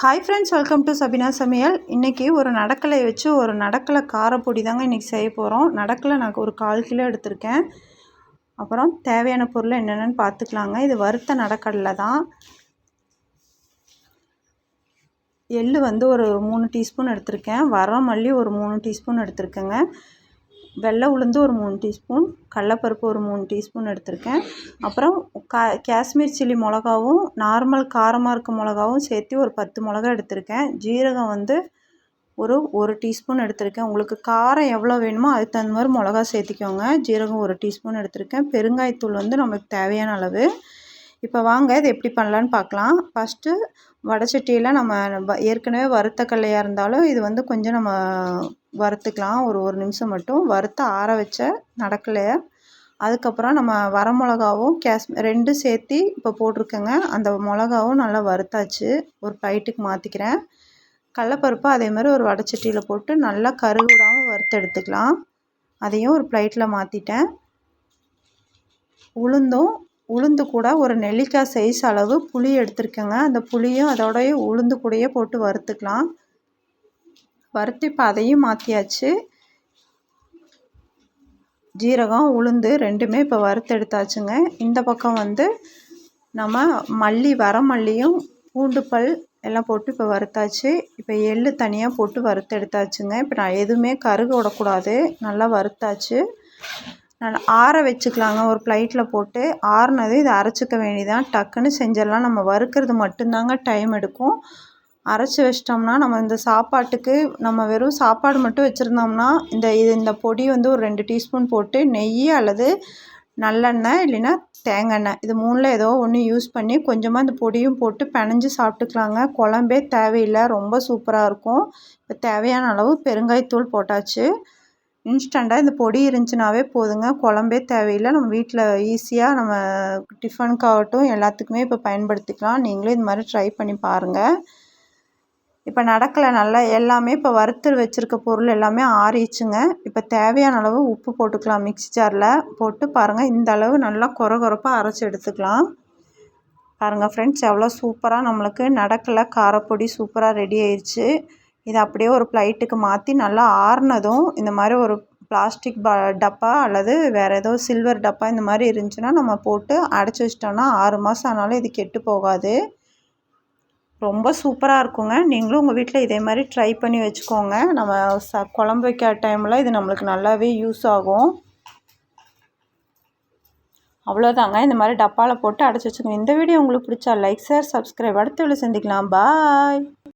Hi friends welcome to Sabina சமையல் இன்றைக்கி ஒரு நடக்கலை வச்சு ஒரு நடக்கலை காரப்பொடி தாங்க இன்றைக்கி செய்ய போகிறோம் நடக்கலை நான் ஒரு கால் கிலோ எடுத்திருக்கேன். அப்புறம் தேவையான பொருள் என்னென்னு பார்த்துக்கலாங்க. இது வறுத்த நடக்கடலை தான். எள் வந்து ஒரு மூணு டீஸ்பூன் எடுத்திருக்கேன். வர மல்லி ஒரு மூணு டீஸ்பூன் எடுத்திருக்கேங்க. வெள்ளை உளுந்து ஒரு மூணு டீஸ்பூன் கடலப்பருப்பு ஒரு மூணு டீஸ்பூன் எடுத்திருக்கேன். அப்புறம் கா காஷ்மீர் சில்லி மிளகாவும் நார்மல் காரமாக இருக்க மிளகாவும் சேர்த்து ஒரு பத்து மிளகா எடுத்திருக்கேன். ஜீரகம் வந்து ஒரு ஒரு டீஸ்பூன் எடுத்திருக்கேன். உங்களுக்கு காரம் எவ்வளோ வேணுமோ அதுக்கு தகுந்த மாதிரி மிளகா சேர்த்திக்கோங்க. ஜீரகம் ஒரு டீஸ்பூன் எடுத்திருக்கேன். பெருங்காயத்தூள் வந்து நமக்கு தேவையான அளவு. இப்போ வாங்க இது எப்படி பண்ணலான்னு பார்க்கலாம். ஃபஸ்ட்டு வடச்சட்டியில் நம்ம ஏற்கனவே வறுத்த கடலையாக இருந்தாலும் இது வந்து கொஞ்சம் நம்ம வறுத்துக்கலாம். ஒரு ஒரு நிமிஷம் மட்டும். வறுத்து ஆற வச்ச நடக்கலைய. அதுக்கப்புறம் நம்ம வர மிளகாவும் கேஸ் ரெண்டும் சேர்த்து இப்போ போட்டிருக்கேங்க. அந்த மிளகாவும் நல்லா வறுத்தாச்சு. ஒரு ப்ளைட்டுக்கு மாற்றிக்கிறேன் கடலப்பருப்பு அதே மாதிரி ஒரு வடைச்சட்டியில் போட்டு நல்லா கருவிடாமல் வறுத்து எடுத்துக்கலாம். அதையும் ஒரு ப்ளைட்டில் மாற்றிட்டேன் உளுந்தும் உளுந்து கூட ஒரு நெல்லிக்காய் சைஸ் அளவு புளி எடுத்துருக்கேங்க. அந்த புளியும் அதோடய உளுந்து கூடயே போட்டு வறுத்துக்கலாம். வறுத்து இப்போ அதையும் மாற்றியாச்சு ஜீரகம் உளுந்து ரெண்டுமே இப்போ வறுத்து எடுத்தாச்சுங்க இந்த பக்கம் வந்து நம்ம மல்லி வர மல்லியும் பூண்டு பல் எல்லாம் போட்டு இப்போ வறுத்தாச்சு. இப்போ எள்ளு தனியாக போட்டு வறுத்து எடுத்தாச்சுங்க இப்போ நான் எதுவுமே கருக விடக்கூடாது. நல்லா வறுத்தாச்சு. நல்லா ஆற வச்சுக்கலாங்க. ஒரு ப்ளைட்டில் போட்டு ஆறுனது இதை அரைச்சிக்க வேண்டியதான் டக்குன்னு செஞ்சிடலாம் நம்ம வறுக்கிறது மட்டும்தாங்க டைம் எடுக்கும். அரைச்சி வச்சிட்டோம்னா நம்ம இந்த சாப்பாட்டுக்கு நம்ம வெறும் சாப்பாடு மட்டும் வச்சுருந்தோம்னா இந்த இது இந்த பொடி வந்து ஒரு ரெண்டு டீஸ்பூன் போட்டு நெய் அல்லது நல்லெண்ணெய் இல்லைன்னா தேங்காய் எண்ணெய் இது மூணில் ஏதோ ஒன்று யூஸ் பண்ணி கொஞ்சமாக இந்த பொடியும் போட்டு பினஞ்சி சாப்பிட்டுக்கலாங்க. குழம்பே தேவையில்லை ரொம்ப சூப்பராக இருக்கும். இப்போ தேவையான அளவு பெருங்காயத்தூள் போட்டாச்சு. இன்ஸ்டண்ட்டாக இந்த பொடி இருந்துச்சுனாவே போதுங்க. குழம்பே தேவையில்லை நம்ம வீட்டில் ஈஸியாக நம்ம டிஃபனுக்காகட்டும் எல்லாத்துக்குமே இப்போ பயன்படுத்திக்கலாம். நீங்களும் இது மாதிரி ட்ரை பண்ணி பாருங்கள் இப்போ நடக்கலை நல்லா எல்லாமே இப்போ வறுத்து வச்சுருக்க பொருள் எல்லாமே ஆறிச்சுங்க இப்போ தேவையான அளவு உப்பு போட்டுக்கலாம் மிக்ஸி ஜாரில் போட்டு பாருங்கள் இந்த அளவு நல்லா குறை குறைப்பாக அரைச்சி எடுத்துக்கலாம். பாருங்கள் ஃப்ரெண்ட்ஸ் எவ்வளோ சூப்பராக நம்மளுக்கு நடக்கலை. காரப்பொடி சூப்பராக ரெடி ஆயிடுச்சு இதை அப்படியே ஒரு ப்ளைட்டுக்கு மாற்றி நல்லா ஆறுனதும் இந்த மாதிரி ஒரு பிளாஸ்டிக் ப டப்பா அல்லது வேறு ஏதோ சில்வர் டப்பா இந்த மாதிரி இருந்துச்சுன்னா நம்ம போட்டு அடைச்சி வச்சிட்டோம்னா ஆறு மாதம் ஆனாலும் இது கெட்டு போகாது. ரொம்ப சூப்பராக இருக்குங்க. நீங்களும் உங்கள் வீட்டில் இதே மாதிரி ட்ரை பண்ணி வச்சுக்கோங்க. நம்ம ச குழம்பு வைக்கிற டைமில் இது நம்மளுக்கு நல்லாவே யூஸ் ஆகும். அவ்வளோதாங்க இந்த மாதிரி டப்பாவில் போட்டு அடைச்சி வச்சுக்கோங்க. இந்த வீடியோ உங்களுக்கு பிடிச்சா லைக் ஷேர் சப்ஸ்கிரைப் அடுத்த சந்திக்கலாம். பாய்